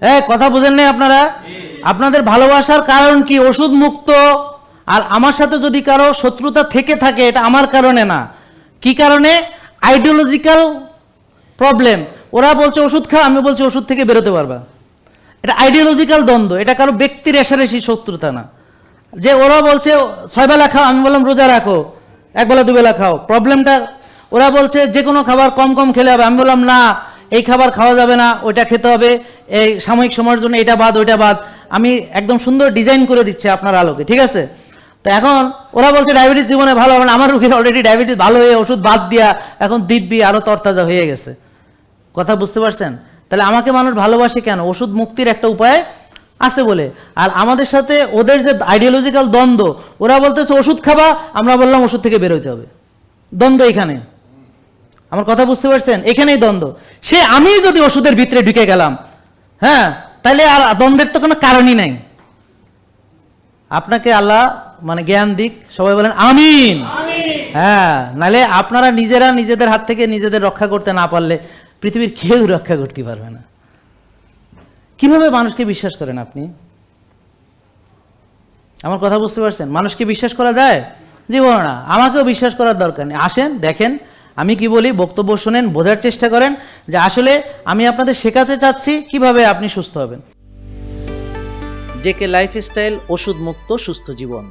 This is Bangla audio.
হ্যাঁ কথা বুঝেন নাই আপনারা? আপনাদের ভালোবাসার কারণ কি? ওষুধ মুক্ত? আর আমার সাথে যদি কারও শত্রুতা থেকে থাকে, এটা আমার কারণে না। কি কারণে? আইডিওলজিক্যাল প্রবলেম ওরা বলছে, ওষুধ খা আমি বলছি, ওষুধ থেকে বেরোতে পারবা। এটা আইডিওলজিক্যাল দ্বন্দ্ব। এটা কারও ব্যক্তির রেশারেশি শত্রুতা না। যে ওরা বলছে, ছয় বেলা খাও, আমি বললাম, রোজা রাখো। এক বেলা, দুবেলা খাও। প্রবলেমটা ওরা বলছে, যে কোনো খাবার কম কম খেলে হবে। আমি বললাম, না এই খাবার খাওয়া যাবে না, ওইটা খেতে হবে, এই সাময়িক সময়ের জন্য এটা বাদ, ওইটা বাদ। আমি একদম সুন্দর ডিজাইন করে দিচ্ছি আপনার আলোকে, ঠিক আছে? তো এখন ওরা বলছে ডায়াবেটিস জীবনে ভালো হবে না, আমার রুগীর অলরেডি ডায়াবেটিস ভালো হয়ে ওষুধ বাদ দিয়া এখন দিব্যি আরও তরতাজা হয়ে গেছে। কথা বুঝতে পারছেন? তাহলে আমাকে মানুষ ভালোবাসে কেন? ওষুধ মুক্তির একটা উপায় আছে বলে। আর আমাদের সাথে ওদের যে আইডিওলজিক্যাল দ্বন্দ্ব, ওরা বলতেছে ওষুধ খাবা, আমরা বললাম ওষুধ থেকে বেরোতে হবে। দ্বন্দ্ব এখানে। আমার কথা বুঝতে পারছেন? এখানেই দ্বন্দ্ব। সে আমি যদি ওষুধের ভিতরে ঢুকে গেলাম হ্যাঁ তাহলে আর দ্বন্দ্বের তো কোনো কারণই নাই। আপনাকে আল্লাহ মানে জ্ঞান দিক সবাই বলেন আমিন। হ্যাঁ নালে আপনারা নিজেরা নিজেদের হাত থেকে নিজেদের রক্ষা করতে না পারলে পৃথিবীর কেউ রক্ষা করতে পারবে না। কীভাবে মানুষকে বিশ্বাস করেন আপনি? আমার কথা বুঝতে পারছেন? মানুষকে বিশ্বাস করা যায়? জীবন না। আমাকেও বিশ্বাস করার দরকার নেই। আসেন দেখেন আমি কি বলি, বক্তব্য শোনেন, বোঝার চেষ্টা করেন যে আসলে আমি আপনাদের শেখাতে চাচ্ছি কীভাবে আপনি সুস্থ হবেন। জেকে লাইফস্টাইল ওষুধ মুক্ত সুস্থ জীবন।